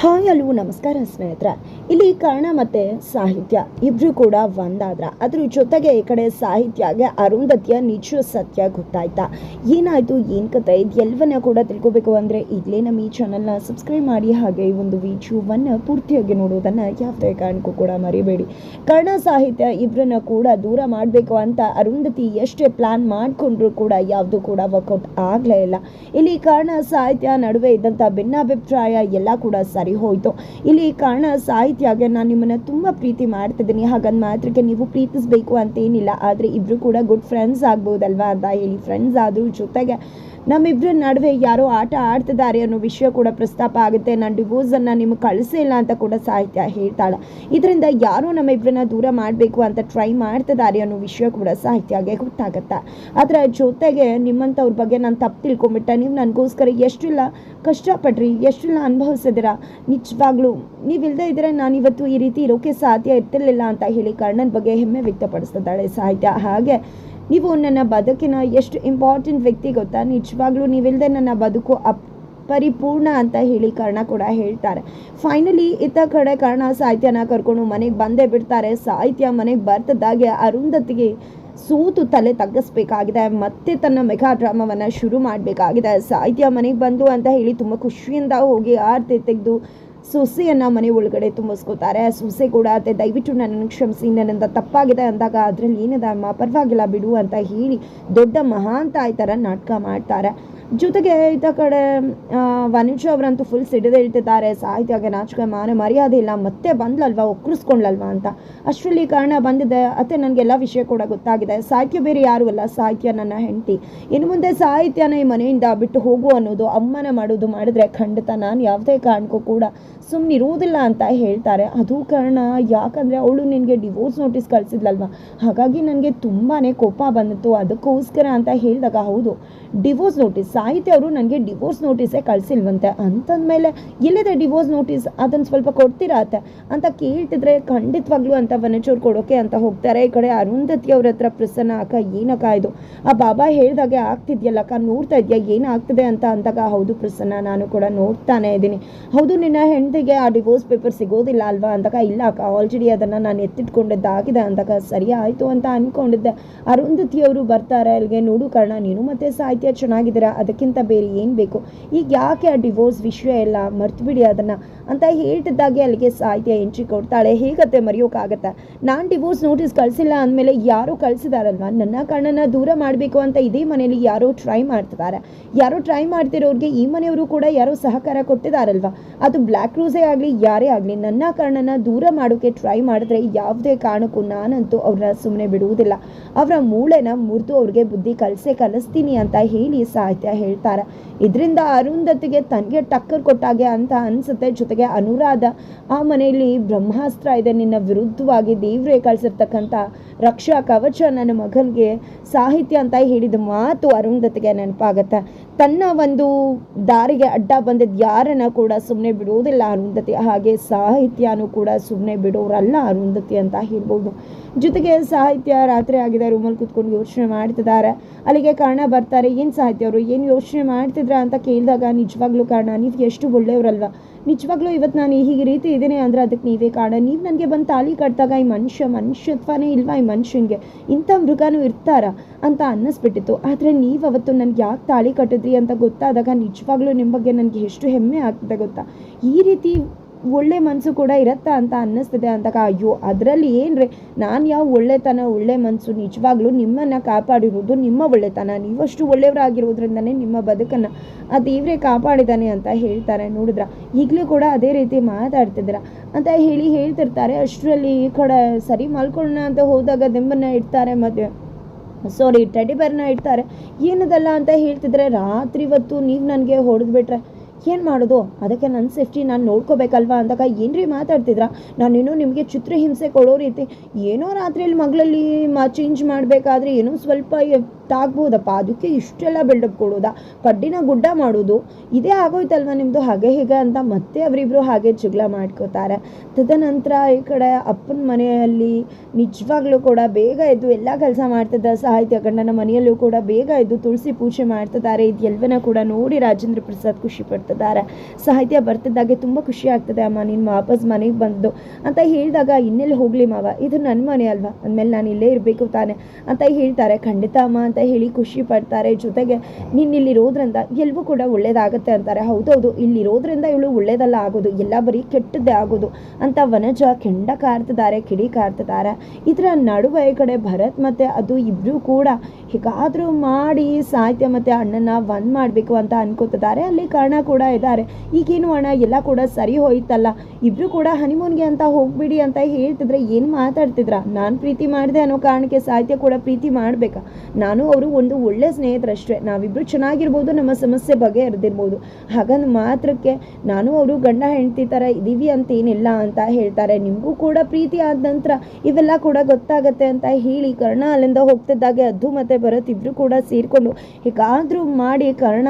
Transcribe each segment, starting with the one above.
Hi ಅಲ್ವು ನಮಸ್ಕಾರ ಸ್ನೇಹಿತರೆ. ಇಲ್ಲಿ ಕರ್ಣ ಮತ್ತೆ ಸಾಹಿತ್ಯ ಇಬ್ರು ಕೂಡ ಒಂದಾದ್ರ. ಅದ್ರ ಜೊತೆಗೆ ಈ ಕಡೆ ಸಾಹಿತ್ಯಗೆ ಅರುಂಧತಿಯ ನಿಜ ಸತ್ಯ ಗೊತ್ತಾಯ್ತಾ? ಏನಾಯ್ತು? ಏನ್ ಕತೆ ಇದೆಲ್ಲವನ್ನ ಕೂಡ ತಿಳ್ಕೊಬೇಕು ಅಂದ್ರೆ ಈಗಲೇ ನಮ್ಮ ಈ ಚಾನಲ್ನ ಸಬ್ಸ್ಕ್ರೈಬ್ ಮಾಡಿ, ಹಾಗೆ ಈ ಒಂದು ವಿಡಿಯೋವನ್ನ ಪೂರ್ತಿಯಾಗಿ ನೋಡೋದನ್ನ ಯಾವುದೇ ಕಾರಣಕ್ಕೂ ಕೂಡ ಮರಿಬೇಡಿ. ಕರ್ಣ ಸಾಹಿತ್ಯ ಇಬ್ರನ್ನ ಕೂಡ ದೂರ ಮಾಡಬೇಕು ಅಂತ ಅರುಂಧತಿ ಎಷ್ಟೇ ಪ್ಲಾನ್ ಮಾಡ್ಕೊಂಡ್ರು ಕೂಡ ಯಾವುದು ಕೂಡ ವರ್ಕೌಟ್ ಆಗ್ಲೇ ಇಲ್ಲ. ಇಲ್ಲಿ ಕರ್ಣ ಸಾಹಿತ್ಯ ನಡುವೆ ಇದ್ದಂಥ ಭಿನ್ನಾಭಿಪ್ರಾಯ ಎಲ್ಲ ಕೂಡ ಸರಿ ಹೋಯ್ತು. ಇಲ್ಲಿ ಕಾರಣ ಸಾಹಿತ್ಯಗೆ ನಾನು ನಿಮ್ಮನ್ನ ತುಂಬಾ ಪ್ರೀತಿ ಮಾಡ್ತಿದ್ದೀನಿ ಹಾಗಾದ್ ಮಾತ್ರಕ್ಕೆ ನೀವು ಪ್ರೀತಿಸ್ಬೇಕು ಅಂತ ಏನಿಲ್ಲ. ಆದ್ರೆ ಇಬ್ರು ಕೂಡ ಗುಡ್ ಫ್ರೆಂಡ್ಸ್ ಆಗ್ಬೋದಲ್ವಾ ಅಂತ ಹೇಳಿ. ಫ್ರೆಂಡ್ಸ್ ಆದ್ರೂ ಜೊತೆಗೆ ನಮ್ಮಿಬ್ರ ನಡುವೆ ಯಾರೋ ಆಟ ಆಡ್ತಿದ್ದಾರೆ ಅನ್ನೋ ವಿಷಯ ಕೂಡ ಪ್ರಸ್ತಾಪ ಆಗುತ್ತೆ. ನಾನು ಡಿವೋರ್ಸ್ ನಿಮಗೆ ಕಳಿಸಿಲ್ಲ ಅಂತ ಕೂಡ ಸಾಹಿತ್ಯ ಹೇಳ್ತಾಳೆ. ಇದರಿಂದ ಯಾರೋ ನಮ್ಮಿಬ್ಬರನ್ನ ದೂರ ಮಾಡಬೇಕು ಅಂತ ಟ್ರೈ ಮಾಡ್ತಿದ್ದಾರೆ ಅನ್ನೋ ವಿಷಯ ಕೂಡ ಸಾಹಿತ್ಯಗೆ ಗೊತ್ತಾಗತ್ತೆ. ಅದರ ಜೊತೆಗೆ ನಿಮ್ಮಂಥವ್ರ ಬಗ್ಗೆ ನಾನು ತಪ್ಪು ತಿಳ್ಕೊಂಬಿಟ್ಟೆ. ನೀವು ನನಗೋಸ್ಕರ ಎಷ್ಟೆಲ್ಲ ಕಷ್ಟಪಡ್ರಿ ಎಷ್ಟೆಲ್ಲ ಅನುಭವಿಸಿದಿರ? ನಿಜವಾಗ್ಲೂ ನೀವಿಲ್ಲದೆ ನಾನು ಇವತ್ತು ಈ ರೀತಿ ಇರೋಕೆ ಸಾಧ್ಯ ಇರ್ತಿರ್ಲಿಲ್ಲ ಅಂತ ಹೇಳಿ ಕರ್ಣನ್ ಬಗ್ಗೆ ಹೆಮ್ಮೆ ವ್ಯಕ್ತಪಡಿಸ್ತಿದ್ದಾಳೆ ಸಾಹಿತ್ಯ. ಹಾಗೆ ನೀವು ನನ್ನ ಬದುಕಿನ ಎಷ್ಟು ಇಂಪಾರ್ಟೆಂಟ್ ವ್ಯಕ್ತಿ ಗೊತ್ತಾ? ನಿಜವಾಗ್ಲೂ ನೀವಿಲ್ಲದೆ ನನ್ನ ಬದುಕು ಅಪ್ ಪರಿಪೂರ್ಣ ಅಂತ ಹೇಳಿ ಕರ್ಣ ಕೂಡ ಹೇಳ್ತಾರೆ. ಫೈನಲಿ ಇತ್ತ ಕಡೆ ಕರ್ಣ ಸಾಹಿತ್ಯನ ಕರ್ಕೊಂಡು ಮನೆಗೆ ಬಂದೇ ಬಿಡ್ತಾರೆ. ಸಾಹಿತ್ಯ ಮನೆಗೆ ಬರ್ತದಾಗೆ ಅರುಂಧತಿಗೆ ಸೂತು ತಲೆ ತಗ್ಗಿಸ್ಬೇಕಾಗಿದೆ. ಮತ್ತೆ ತನ್ನ ಮೆಗಾ ಡ್ರಾಮಾವನ್ನು ಶುರು ಮಾಡಬೇಕಾಗಿದೆ. ಸಾಹಿತ್ಯ ಮನೆಗೆ ಬಂದು ಅಂತ ಹೇಳಿ ತುಂಬ ಖುಷಿಯಿಂದ ಹೋಗಿ ಆರ್ತಿ ತೆಗೆದು ಸೊಸೆಯನ್ನ ಮನೆ ಒಳಗಡೆ ತುಂಬಿಸ್ಕೋತಾರೆ. ಸೊಸೆ ಕೂಡ ಅದೇ ದಯವಿಟ್ಟು ನನ್ನನ್ನು ಕ್ಷಮಿಸಿ ನನ್ನಿಂದ ತಪ್ಪಾಗಿದೆ ಅಂದಾಗ ಅದರಲ್ಲಿ ಏನಿದೆ ಅಮ್ಮ? ಪರವಾಗಿಲ್ಲ ಬಿಡು ಅಂತ ಹೇಳಿ ದೊಡ್ಡ ಮಹಾಂತ ಈ ನಾಟಕ ಮಾಡ್ತಾರೆ. ಜೊತೆಗೆ ಇತ್ತ ಕಡೆ ವನಿಜ ಅವರಂತೂ ಫುಲ್ ಸಿಡಿದೇಳ್ತಿದ್ದಾರೆ ಸಾಹಿತ್ಯಗೆ ನಾಚಿಕೆ ಮಾನ ಮರ್ಯಾದೆ ಇಲ್ಲ. ಮತ್ತೆ ಬಂದ್ಲಲ್ವಾ? ಒಕ್ಕರಿಸ್ಕೊಂಡ್ಲಲ್ವಾ ಅಂತ. ಅಷ್ಟರಲ್ಲಿ ಕಾರಣ ಬಂದಿದೆ. ಅತ್ತೆ ನನಗೆಲ್ಲ ವಿಷಯ ಕೂಡ ಗೊತ್ತಾಗಿದೆ. ಸಾಹಿತ್ಯ ಬೇರೆ ಯಾರು ಅಲ್ಲ. ಸಾಹಿತ್ಯ ನನ್ನ ಹೆಂಡತಿ. ಇನ್ನು ಮುಂದೆ ಸಾಹಿತ್ಯನ ಈ ಮನೆಯಿಂದ ಬಿಟ್ಟು ಹೋಗು ಅನ್ನೋದು ಅಮ್ಮನ ಮಾಡೋದು ಮಾಡಿದ್ರೆ ಖಂಡಿತ ನಾನು ಯಾವುದೇ ಕಾರಣಕ್ಕೂ ಕೂಡ ಸುಮ್ಮನಿರುವುದಿಲ್ಲ ಅಂತ ಹೇಳ್ತಾರೆ. ಅದು ಕಾರಣ ಯಾಕಂದರೆ ಅವಳು ನಿನಗೆ ಡಿವೋರ್ಸ್ ನೋಟಿಸ್ ಕಳಿಸಿದ್ಲಲ್ವ? ಹಾಗಾಗಿ ನನಗೆ ತುಂಬಾ ಕೋಪ ಬಂದಿತ್ತು. ಅದಕ್ಕೋಸ್ಕರ ಅಂತ ಹೇಳಿದಾಗ ಹೌದು ಡಿವೋರ್ಸ್ ನೋಟಿಸ್ ಸಾಹಿತ್ಯ ಅವರು ನನಗೆ ಡಿವೋರ್ಸ್ ನೋಟಿಸೇ ಕಳಿಸಿಲ್ವಂತೆ. ಅಂತಂದಮೇಲೆ ಎಲ್ಲಿದೆ ಡಿವೋರ್ಸ್ ನೋಟಿಸ್ ಅದನ್ನು ಸ್ವಲ್ಪ ಕೊಡ್ತೀರಾ ಅತ್ತೆ ಅಂತ ಕೇಳ್ತಿದ್ರೆ ಖಂಡಿತವಾಗ್ಲೂ ಅಂತ ವನಚೂರು ಕೊಡೋಕೆ ಅಂತ ಹೋಗ್ತಾರೆ. ಈ ಕಡೆ ಅರುಂಧತಿ ಅವ್ರ ಹತ್ರ ಪ್ರಸನ್ನ, ಅಕ್ಕ, ಏನಕ್ಕ ಇದು? ಆ ಬಾಬಾ ಹೇಳಿದಾಗೆ ಆಗ್ತಿದ್ಯಲ್ಲ ಅಕ್ಕ, ನೋಡ್ತಾ ಇದೆಯಾ? ಏನಾಗ್ತಿದೆ ಅಂತ ಅಂದಾಗ, ಹೌದು ಪ್ರಸನ್ನ, ನಾನು ಕೂಡ ನೋಡ್ತಾನೆ ಇದ್ದೀನಿ. ಹೌದು, ನಿನ್ನ ಹೆಂಡತಿಗೆ ಆ ಡಿವೋರ್ಸ್ ಪೇಪರ್ ಸಿಗೋದಿಲ್ಲ ಅಲ್ವಾ? ಅಂದಾಗ, ಇಲ್ಲ ಅಕ್ಕ ಆಲ್ರೆಡಿ ಅದನ್ನು ನಾನು ಎತ್ತಿಟ್ಕೊಂಡಿದ್ದಾಗಿದೆ ಅಂದಾಗ, ಸರಿ ಆಯಿತು ಅಂತ ಅಂದ್ಕೊಂಡಿದ್ದೆ ಅರುಂಧತಿ ಅವರು ಬರ್ತಾರೆ. ಅಲ್ಲಿಗೆ ನೋಡು ಕಾರಣ, ನೀನು ಮತ್ತೆ ಸಾಹಿತ್ಯ ಚೆನ್ನಾಗಿದ್ದೀರಾ? ಅದಕ್ಕಿಂತ ಬೇರೆ ಏನು ಬೇಕು? ಈಗ ಯಾಕೆ ಆ ಡಿವೋರ್ಸ್ ವಿಷಯ ಎಲ್ಲ ಮರ್ತುಬಿಡಿ ಅದನ್ನು? ಅಂತ ಹೇಳ್ತಿದ್ದಾಗೆ ಅಲ್ಲಿಗೆ ಸಾಹಿತ್ಯ ಎಂಟ್ರಿ ಕೊಡ್ತಾಳೆ. ಹೇಗತ್ತೆ ಮರೆಯೋಕ್ಕಾಗತ್ತೆ ನಾನು ಡಿವೋರ್ಸ್ ನೋಟಿಸ್ ಕಳಿಸಿಲ್ಲ ಅಂದಮೇಲೆ ಯಾರೋ ಕಳಿಸಿದಾರಲ್ವ? ನನ್ನ ಕಣ್ಣನ್ನು ದೂರ ಮಾಡಬೇಕು ಅಂತ ಇದೇ ಮನೆಯಲ್ಲಿ ಯಾರೋ ಟ್ರೈ ಮಾಡ್ತಿದ್ದಾರೆ ಯಾರೋ ಟ್ರೈ ಮಾಡ್ತಿರೋರಿಗೆ ಈ ಮನೆಯವರು ಕೂಡ ಯಾರೋ ಸಹಕಾರ ಕೊಟ್ಟಿದಾರಲ್ವ? ಅದು ಬ್ಲ್ಯಾಕ್ ರೂಸೇ ಆಗಲಿ, ಯಾರೇ ಆಗಲಿ, ನನ್ನ ಕಣ್ಣನ್ನು ದೂರ ಮಾಡೋಕ್ಕೆ ಟ್ರೈ ಮಾಡಿದ್ರೆ ಯಾವುದೇ ಕಾರಣಕ್ಕೂ ನಾನಂತೂ ಅವ್ರನ್ನ ಸುಮ್ಮನೆ ಬಿಡುವುದಿಲ್ಲ. ಅವರ ಮೂಳೆನ ಮುರಿದು ಅವ್ರಿಗೆ ಬುದ್ಧಿ ಕಲಿಸೇ ಕಲಿಸ್ತೀನಿ ಅಂತ ಹೇಳಿ ಸಾಹಿತ್ಯ ಹೇಳ್ತಾರೆ. ಇದರಿಂದ ಅರುಂಧತಿಗೆ ತನಗೆ ಟಕ್ಕರ್ ಕೊಟ್ಟಾಗೆ ಅಂತ ಅನ್ಸುತ್ತೆ. ಜೊತೆಗೆ ಅನುರಾಧ, ಆ ಮನೆಯಲ್ಲಿ ಬ್ರಹ್ಮಾಸ್ತ್ರ ಇದೆ. ನಿನ್ನ ವಿರುದ್ಧವಾಗಿ ದೇವ್ರೇ ಕಳಿಸಿರ್ತಕ್ಕಂಥ ರಕ್ಷಾ ಕವಚ ನನ್ನ ಮಗನಿಗೆ ಸಾಹಿತ್ಯ ಅಂತ ಹೇಳಿದ ಮಾತು ಅರುಂಧತಿಗೆ ನೆನಪಾಗತ್ತೆ. ತನ್ನ ಒಂದು ದಾರಿಗೆ ಅಡ್ಡ ಬಂದಿದ್ದ ಯಾರನ್ನ ಕೂಡ ಸುಮ್ಮನೆ ಬಿಡುವುದಿಲ್ಲ. ಅರುಂಧತಿ, ಹಾಗೆ ಸಾಹಿತ್ಯನೂ ಕೂಡ ಸುಮ್ಮನೆ ಬಿಡೋರಲ್ಲ ಅರುಂಧತಿ ಅಂತ ಹೇಳ್ಬೋದು. ಜೊತೆಗೆ ಸಾಹಿತ್ಯ ರಾತ್ರಿ ಆಗಿದೆ, ರೂಮಲ್ಲಿ ಕೂತ್ಕೊಂಡು ಯೋಚನೆ ಮಾಡ್ತಿದ್ದಾರೆ. ಅಲ್ಲಿಗೆ ಕಾರಣ ಬರ್ತಾರೆ, ಏನು ಸಾಹಿತ್ಯ ಅವರು? ಏನು ಯೋಚನೆ ಮಾಡ್ತಿದ್ರ ಅಂತ ಕೇಳಿದಾಗ ನಿಜವಾಗ್ಲೂ ಕಾರಣ, ನೀವು ಎಷ್ಟು ಒಳ್ಳೆಯವರಲ್ವ? ನಿಜವಾಗ್ಲೂ ಇವತ್ತು ನಾನು ಹೀಗೆ ರೀತಿ ಇದ್ದೀನಿ ಅಂದರೆ ಅದಕ್ಕೆ ನೀವೇ ಕಾರಣ. ನೀವು ನನಗೆ ಬಂದು ತಾಲಿ ಕಟ್ಟಿದಾಗ ಈ ಮನುಷ್ಯ ಮನುಷ್ಯತ್ವನೇ ಇಲ್ವಾ ಈ ಮನುಷ್ಯನಿಗೆ? ಇಂಥ ಮೃಗನೂ ಇರ್ತಾರ ಅಂತ ಅನ್ನಿಸ್ಬಿಟ್ಟಿತ್ತು. ಆದರೆ ನೀವು ಅವತ್ತು ನನಗೆ ಯಾಕೆ ತಾಳಿ ಕಟ್ಟಿದ್ರಿ ಅಂತ ಗೊತ್ತಾದಾಗ ನಿಜವಾಗ್ಲೂ ನಿಮ್ಮ ಬಗ್ಗೆ ನನಗೆ ಎಷ್ಟು ಹೆಮ್ಮೆ ಆಗ್ತದೆ ಗೊತ್ತಾ? ಈ ರೀತಿ ಒಳ್ಳೆ ಮನಸ್ಸು ಕೂಡ ಇರತ್ತಾ ಅಂತ ಅನ್ನಿಸ್ತಿದೆ ಅಂತ ಅಯ್ಯೋ, ಅದರಲ್ಲಿ ಏನ್ರಿ ನಾನು ಯಾವ ಒಳ್ಳೆತನ, ಒಳ್ಳೆ ಮನಸ್ಸು ನಿಜವಾಗ್ಲೂ ನಿಮ್ಮನ್ನು ಕಾಪಾಡಿರೋದು ನಿಮ್ಮ ಒಳ್ಳೆತನ. ನೀವಷ್ಟು ಒಳ್ಳೆಯವರಾಗಿರೋದ್ರಿಂದನೇ ನಿಮ್ಮ ಬದುಕನ್ನು ಆ ದೇವರೇ ಕಾಪಾಡಿದ್ದಾನೆ ಅಂತ ಹೇಳ್ತಾರೆ ನೋಡಿದ್ರ? ಈಗಲೂ ಕೂಡ ಅದೇ ರೀತಿ ಮಾತಾಡ್ತಿದ್ರ ಅಂತ ಹೇಳಿ ಹೇಳ್ತಿರ್ತಾರೆ. ಅಷ್ಟರಲ್ಲಿ ಈ ಕಡೆ ಸರಿ ಮಲ್ಕೊಳ್ಳೋಣ ಅಂತ ಹೋದಾಗ ದಿಂಬನ್ನ ಇಡ್ತಾರೆ, ಮದುವೆ ಸಾರಿ ಟೆಡಿ ಬೇರ್ನ ಇಡ್ತಾರೆ. ಏನದಲ್ಲ ಅಂತ ಹೇಳ್ತಿದ್ರೆ ರಾತ್ರಿ ಹೊತ್ತು ನೀವು ನನಗೆ ಹೊಡೆದ್ಬಿಟ್ರೆ ಏನು ಮಾಡೋದು? ಅದಕ್ಕೆ ನನ್ನ ಸೇಫ್ಟಿ ನಾನು ನೋಡ್ಕೋಬೇಕಲ್ವಾ? ಅಂದಾಗ ಏನ್ರಿ ಮಾತಾಡ್ತಿದ್ರ? ನಾನೇನೋ ನಿಮಗೆ ಚಿತ್ರಹಿಂಸೆ ಕೊಡೋ ರೀತಿ. ಏನೋ ರಾತ್ರಿಯಲ್ಲಿ ಮಗಳಲ್ಲಿ ಮಾ ಚೇಂಜ್ ಮಾಡಬೇಕಾದ್ರೆ ಏನೋ ಸ್ವಲ್ಪ ಗೊತ್ತಾಗ್ಬೋದಪ್ಪ? ಅದಕ್ಕೆ ಇಷ್ಟೆಲ್ಲ ಬಿಲ್ಡಪ್ ಕೊಡೋದಾ? ಕಡ್ಡಿನ ಗುಡ್ಡ ಮಾಡೋದು? ಇದೇ ಆಗೋಯ್ತಲ್ವ ನಿಮ್ಮದು ಹಾಗೆ ಹೀಗೆ ಅಂತ ಮತ್ತೆ ಅವರಿಬ್ಬರು ಹಾಗೆ ಜಗಳ ಮಾಡ್ಕೋತಾರೆ. ತದನಂತರ ಈ ಕಡೆ ಅಪ್ಪನ ಮನೆಯಲ್ಲಿ ನಿಜವಾಗ್ಲೂ ಕೂಡ ಬೇಗ ಎದ್ದು ಎಲ್ಲ ಕೆಲಸ ಮಾಡ್ತಿದ್ದ ಸಾಹಿತ್ಯ ಗಂಡನ ಮನೆಯಲ್ಲೂ ಕೂಡ ಬೇಗ ಎದ್ದು ತುಳಸಿ ಪೂಜೆ ಮಾಡ್ತಿದ್ದಾರೆ. ಇದೆಲ್ಲವನ್ನ ಕೂಡ ನೋಡಿ ರಾಜೇಂದ್ರ ಪ್ರಸಾದ್ ಖುಷಿ ಪಡ್ತಿದ್ದಾರೆ. ಸಾಹಿತ್ಯ ಬರ್ತಿದ್ದಾಗೆ ತುಂಬ ಖುಷಿ ಆಗ್ತದೆ. ಅಮ್ಮ, ನೀನು ವಾಪಸ್ ಮನೆಗೆ ಬಂದು ಅಂತ ಹೇಳಿದಾಗ, ಇನ್ನೆಲ್ಲಿ ಹೋಗ್ಲಿ ಮಾವ? ಇದು ನನ್ನ ಮನೆ ಅಲ್ವಾ? ಅಂದಮೇಲೆ ನಾನು ಇಲ್ಲೇ ಇರಬೇಕು ತಾನೆ ಅಂತ ಹೇಳ್ತಾರೆ. ಖಂಡಿತ ಅಮ್ಮ ಅಂತ ಹೇಳಿ ಖುಷಿ ಪಡ್ತಾರೆ. ಜೊತೆಗೆ ನೀನು ಇಲ್ಲಿರೋದ್ರಿಂದ ಎಲ್ಲವೂ ಕೂಡ ಒಳ್ಳೇದಾಗುತ್ತೆ ಅಂತಾರೆ. ಹೌದೌದು ಇಲ್ಲಿರೋದ್ರಿಂದ ಇವಳು ಒಳ್ಳೇದಲ್ಲ ಆಗೋದು, ಎಲ್ಲ ಬರೀ ಕೆಟ್ಟದ್ದೇ ಆಗೋದು ಅಂತ ವನಜ ಕೆಂಡ ಕಾರ್ತಿದ್ದಾರೆ ಕಿಡಿ ಕಾರ್ತಿದ್ದಾರೆ ಇದರ ನಡುವೆ ಈ ಕಡೆ ಭರತ್ ಮತ್ತು ಅದು ಇಬ್ಬರೂ ಕೂಡ ಹೇಗಾದರೂ ಮಾಡಿ ಸಾಹಿತ್ಯ ಮತ್ತು ಅಣ್ಣನ ಒಂದ್ ಮಾಡಬೇಕು ಅಂತ ಅನ್ಕೋತಿದ್ದಾರೆ. ಅಲ್ಲಿ ಕರ್ಣ ಕೂಡ ಇದ್ದಾರೆ. ಈಗೇನು ಅಣ್ಣ, ಎಲ್ಲ ಕೂಡ ಸರಿ ಹೋಯ್ತಲ್ಲ? ಇಬ್ಬರು ಕೂಡ ಹನಿಮೂನ್ಗೆ ಅಂತ ಹೋಗ್ಬಿಡಿ ಅಂತ ಹೇಳ್ತಿದ್ರೆ ಏನು ಮಾತಾಡ್ತಿದ್ರ? ನಾನು ಪ್ರೀತಿ ಮಾಡಿದೆ ಅನ್ನೋ ಕಾರಣಕ್ಕೆ ಸಾಹಿತ್ಯ ಕೂಡ ಪ್ರೀತಿ ಮಾಡಬೇಕಾ? ನಾನು ಅವರು ಒಂದು ಒಳ್ಳೆ ಸ್ನೇಹಿತರಷ್ಟೇ ನಾವಿಬ್ಬರು ಚೆನ್ನಾಗಿರ್ಬೋದು, ನಮ್ಮ ಸಮಸ್ಯೆ ಬಗೆಹರಿದಿರ್ಬೋದು. ಹಾಗಂದ್ ಮಾತ್ರಕ್ಕೆ ನಾನು ಅವರು ಗಂಡ ಹೆಂಡತಿ ಥರ ಇದ್ದೀವಿ ಅಂತ ಏನಿಲ್ಲ ಅಂತ ಹೇಳ್ತಾರೆ. ನಿಮಗೂ ಕೂಡ ಪ್ರೀತಿ ಆದ ನಂತರ ಇವೆಲ್ಲ ಕೂಡ ಗೊತ್ತಾಗತ್ತೆ ಅಂತ ಹೇಳಿ ಕರ್ಣ ಅಲ್ಲಿಂದ ಹೋಗ್ತಿದ್ದಾಗೆ ಅದ್ದು ಮತ್ತೆ ಭರತ್ ಇಬ್ಬರು ಕೂಡ ಸೇರಿಕೊಂಡು ಹೇಗಾದರೂ ಮಾಡಿ ಕರ್ಣ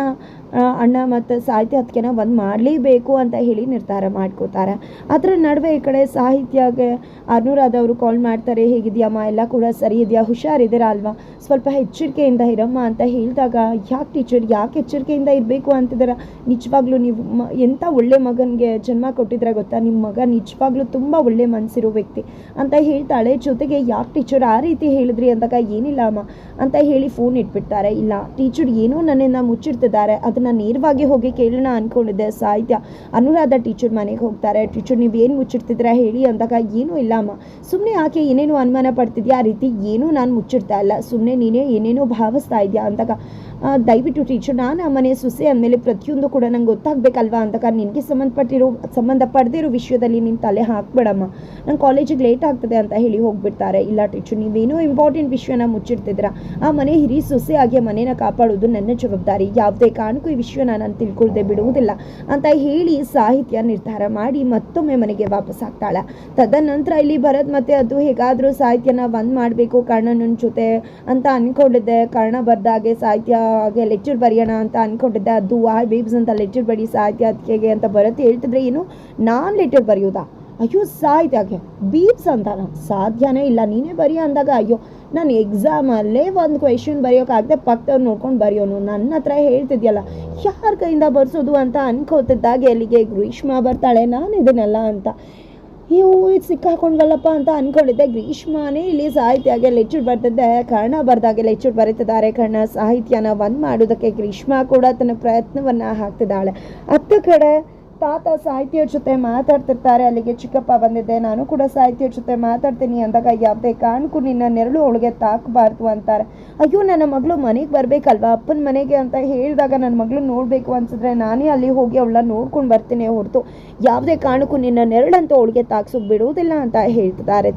ಅಣ್ಣ ಮತ್ತು ಸಾಹಿತ್ಯ ಅದಕ್ಕೆನ ಒಂದು ಮಾಡಲೇಬೇಕು ಅಂತ ಹೇಳಿ ನಿರ್ಧಾರ ಮಾಡ್ಕೋತಾರೆ. ಅದರ ನಡುವೆ ಈ ಕಡೆ ಸಾಹಿತ್ಯಗೆ ಅನುರಾಧ ಅವರು ಕಾಲ್ ಮಾಡ್ತಾರೆ ಹೇಗಿದೆಯಮ್ಮ ಎಲ್ಲ ಕೂಡ ಸರಿ ಇದೆಯಾ? ಹುಷಾರಿದ್ದೀರಾ ಅಲ್ವಾ? ಸ್ವಲ್ಪ ಎಚ್ಚರಿಕೆಯಿಂದ ಇರಮ್ಮ ಅಂತ ಹೇಳಿದಾಗ, ಯಾಕೆ ಟೀಚರ್ ಯಾಕೆ ಎಚ್ಚರಿಕೆಯಿಂದ ಇರಬೇಕು? ಅಂತಿದ್ದೀರ ನಿಜವಾಗ್ಲೂ ನೀವು ಮ ಎಂಥ ಒಳ್ಳೆ ಮಗನಿಗೆ ಜನ್ಮ ಕೊಟ್ಟಿದ್ರೆ ಗೊತ್ತಾ? ನಿಮ್ಮ ಮಗ ನಿಜವಾಗ್ಲೂ ತುಂಬ ಒಳ್ಳೆ ಮನಸ್ಸಿರೋ ವ್ಯಕ್ತಿ ಅಂತ ಹೇಳ್ತಾಳೆ. ಜೊತೆಗೆ, ಯಾಕೆ ಟೀಚರ್ ಆ ರೀತಿ ಹೇಳಿದ್ರಿ ಅಂದಾಗ ಏನಿಲ್ಲ ಅಮ್ಮ ಅಂತ ಹೇಳಿ ಫೋನ್ ಇಟ್ಬಿಡ್ತಾರೆ. ಇಲ್ಲ ಟೀಚರ್ ಏನೋ ಮುಚ್ಚಿರ್ತಿದ್ದಾರೆ ಮುಚ್ಚಿಡ್ತಿದ್ದಾರೆ. ಅದನ್ನು ನೇರವಾಗಿ ಹೋಗಿ ಕೇಳೋಣ ಅನ್ಕೊಂಡಿದ್ದೆ. ಸಾಹಿತ್ಯ ಅನುರಾಧ ಟೀಚರ್ ಮನೆಗೆ ಹೋಗ್ತಾರೆ. ಟೀಚರ್ ನೀವು ಏನು ಹೇಳಿ ಅಂದಾಗ, ಏನೂ ಇಲ್ಲ ಅಮ್ಮ. ಸುಮ್ಮನೆ ಆಕೆ ಏನೇನೋ ಅನುಮಾನ ಪಡ್ತಿದ್ಯಾ? ಆ ರೀತಿ ಏನೂ ನಾನು ಮುಚ್ಚಿಡ್ತಾ ಇಲ್ಲ. ಸುಮ್ಮನೆ ನೀನೇ ಏನೇನೋ ಭಾವಿಸ್ತಾ ಇದೆಯಾ? ಅಂದಾಗ ದಯವಿಟ್ಟು ಟೀಚರ್ ನಾನು ಆ ಮನೆ ಸೊಸೆ ಅಂದಮೇಲೆ ಪ್ರತಿಯೊಂದು ಕೂಡ ನಂಗೆ ಗೊತ್ತಾಗಬೇಕಲ್ವಾ? ಅಂದಾಗ, ನಿನಗೆ ಸಂಬಂಧಪಟ್ಟಿರೋ ಸಂಬಂಧ ಪಡೆದಿರೋ ವಿಷಯದಲ್ಲಿ ನೀನು ತಲೆ ಹಾಕ್ಬೇಡಮ್ಮ. ನಂಗೆ ಕಾಲೇಜಿಗೆ ಲೇಟ್ ಆಗ್ತದೆ ಅಂತ ಹೇಳಿ ಹೋಗ್ಬಿಡ್ತಾರೆ. ಇಲ್ಲ ಟೀಚರ್ ನೀವೇನೋ ಇಂಪಾರ್ಟೆಂಟ್ ವಿಷಯನ ಮುಚ್ಚಿಡ್ತಿದ್ದೀರಾ? ಆ ಮನೆ ಹಿರಿ ಸೊಸೆ ಆಗಿ ಮನೇನ ಕಾಪಾಡೋದು ನನ್ನ ಜವಾಬ್ದಾರಿ. ಯಾವುದೇ ಕಾರಣಕ್ಕೂ ಈ ವಿಷಯನ ನಾನು ತಿಳ್ಕೊಳ್ದೆ ಬಿಡುವುದಿಲ್ಲ. ಅಂತ ಹೇಳಿ ಸಾಹಿತ್ಯ ನಿರ್ಧಾರ ಮಾಡಿ ಮತ್ತೊಮ್ಮೆ ಮನೆಗೆ ವಾಪಸ್ ಆಗ್ತಾಳೆ. ತದನಂತರ ಇಲ್ಲಿ ಭರತ್ ಮತ್ತೆ ಅದು ಹೇಗಾದರೂ ಸಾಹಿತ್ಯನ ಬಂದ್ ಮಾಡಬೇಕು, ಕರ್ಣನ ಜೊತೆ ಅಂತ ಅನ್ಕೊಂಡಿದ್ದೆ. ಕರ್ಣ ಬರ್ದಾಗೆ ಸಾಹಿತ್ಯ ಹಾಗೆ ಲೆಕ್ಚರ್ ಬರೆಯೋಣ ಅಂತ ಅನ್ಕೊಂಡಿದ್ದೆ. ಅದು ಆ ಬೇಬ್ಸ್ ಅಂತ ಲೆಕ್ಚರ್ ಬರೀ ಸಾಹಿತ್ಯ ಅದಕ್ಕೆ ಅಂತ ಭರತ್ ಹೇಳ್ತಿದ್ರೆ ಏನು? ನಾನು ಲೆಟರ್ ಬರೆಯೋದಾ? ಅಯ್ಯೋ ಸಾಯ್ತಾಗೆ ಬೀಪ್ಸ್ ಅಂತಾನ. ಸಾಧ್ಯನೇ ಇಲ್ಲ. ನೀನೇ ಬರೀ ಅಂದಾಗ, ಅಯ್ಯೋ, ನಾನು ಎಕ್ಸಾಮಲ್ಲೇ ಒಂದು ಕ್ವೆಶನ್ ಬರೆಯೋಕ್ಕಾಗದೆ ಪಕ್ಕದವ್ರು ನೋಡ್ಕೊಂಡು ಬರೆಯೋನು. ನನ್ನ ಹತ್ರ ಹೇಳ್ತಿದ್ಯಲ್ಲ, ಯಾರ ಕೈಯಿಂದ ಬರ್ಸೋದು ಅಂತ ಅನ್ಕೋತಿದ್ದಾಗ ಅಲ್ಲಿಗೆ ಗ್ರೀಷ್ಮ ಬರ್ತಾಳೆ. ನಾನು ಇದನ್ನೆಲ್ಲ ಅಂತ. ಅಯ್ಯೋ, ಇದು ಸಿಕ್ಕಾಕೊಂಡ್ವಲ್ಲಪ್ಪ ಅಂತ ಅನ್ಕೊಂಡಿದ್ದೆ. ಗ್ರೀಷ್ಮನೇ ಇಲ್ಲಿ ಸಾಹಿತ್ಯಾಗೆ ಲೆಕ್ಚರ್ ಬರ್ತಿದ್ದೆ. ಕರ್ಣ ಬರೆದಾಗೆ ಲೆಕ್ಚರ್ ಬರೀತಿದ್ದಾರೆ. ಕರ್ಣ ಸಾಹಿತ್ಯನ ಒಂದು ಮಾಡೋದಕ್ಕೆ ಗ್ರೀಷ್ಮ ಕೂಡ ತನ್ನ ಪ್ರಯತ್ನವನ್ನು ಹಾಕ್ತಿದ್ದಾಳೆ. ಹತ್ತು ಕಡೆ ತಾತ ಸಾಹಿತ್ಯ ಜೊತೆ ಮಾತಾಡ್ತಿರ್ತಾರೆ. ಅಲ್ಲಿಗೆ ಚಿಕ್ಕಪ್ಪ ಬಂದಿದ್ದೆ. ನಾನು ಕೂಡ ಸಾಹಿತ್ಯ ಜೊತೆ ಮಾತಾಡ್ತೀನಿ ಅಂದಾಗ, ಯಾವುದೇ ಕಾರಣಕ್ಕೂ ನಿನ್ನ ನೆರಳು ಅವಳಿಗೆ ತಾಕಬಾರ್ದು ಅಂತಾರೆ. ಅಯ್ಯೋ, ನನ್ನ ಮಗಳು ಮನೆಗೆ ಬರಬೇಕಲ್ವಾ? ಅಪ್ಪನ ಮನೆಗೆ ಅಂತ ಹೇಳಿದಾಗ ನನ್ನ ಮಗಳು ನೋಡಬೇಕು ಅನ್ಸಿದ್ರೆ, ನಾನೇ ಅಲ್ಲಿ ಹೋಗಿ ಅವಳನ್ನ ನೋಡ್ಕೊಂಡು ಬರ್ತೀನಿ ಹೊರತು. ಯಾವುದೇ ಕಾರಣಕ್ಕೂ ನಿನ್ನ ನೆರಳಂತೂ ಅವಳಿಗೆ ತಾಕ್ಸೋಕೆ ಬಿಡುವುದಿಲ್ಲ ಅಂತ ಹೇಳ್ತಿದ್ದಾರೆ.